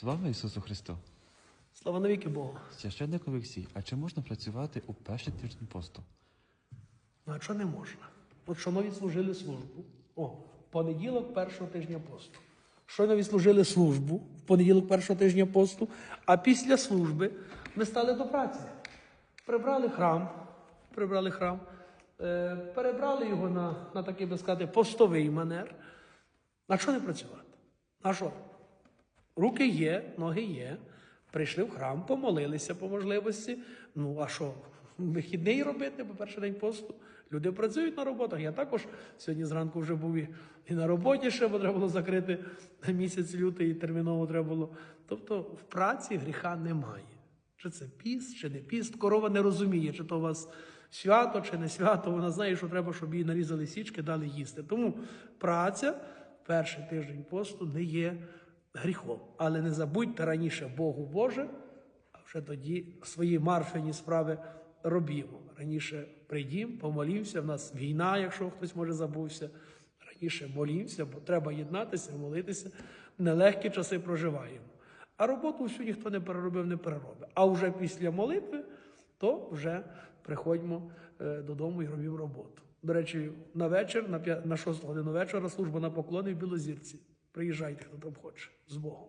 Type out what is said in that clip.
Слава Ісусу Христу! Слава навіки Богу. Священник Олексій, а чи можна працювати у перший тиждень посту? Ну, а що не можна? От що ми відслужили службу. О, в понеділок першого тижня посту. Щойно відслужили службу в понеділок першого тижня посту, а після служби ми стали до праці. Прибрали храм, прибрали храм, е, перебрали його на, на такий, би сказати, постовий манер. На що не працювати? На що? Руки є, ноги є. Прийшли в храм, помолилися по можливості. Ну, а що? Вихідний робити, бо перший день посту. Люди працюють на роботах. Я також сьогодні зранку вже був і, на роботі ще, бо треба було закрити місяць лютий і терміново треба було. Тобто в праці гріха немає. Чи це піст, чи не піст. Корова не розуміє, чи то у вас свято, чи не свято. Вона знає, що треба, щоб їй нарізали січки, дали їсти. Тому праця перший тиждень посту не є гріхом. Але не забудьте раніше Богу Боже, а вже тоді свої марфині справи робімо. Раніше прийдім, помолімося. В нас війна, якщо хтось може забувся. Раніше молімося, бо треба єднатися, молитися. Нелегкі часи проживаємо. А роботу всю ніхто не переробив, не переробить. А вже після молитви, то вже приходьмо е, додому і робимо роботу. До речі, на вечір, на 6 годину вечора, служба на поклони в Білозірці. Приїжджайте, хто там хоче, з Богом.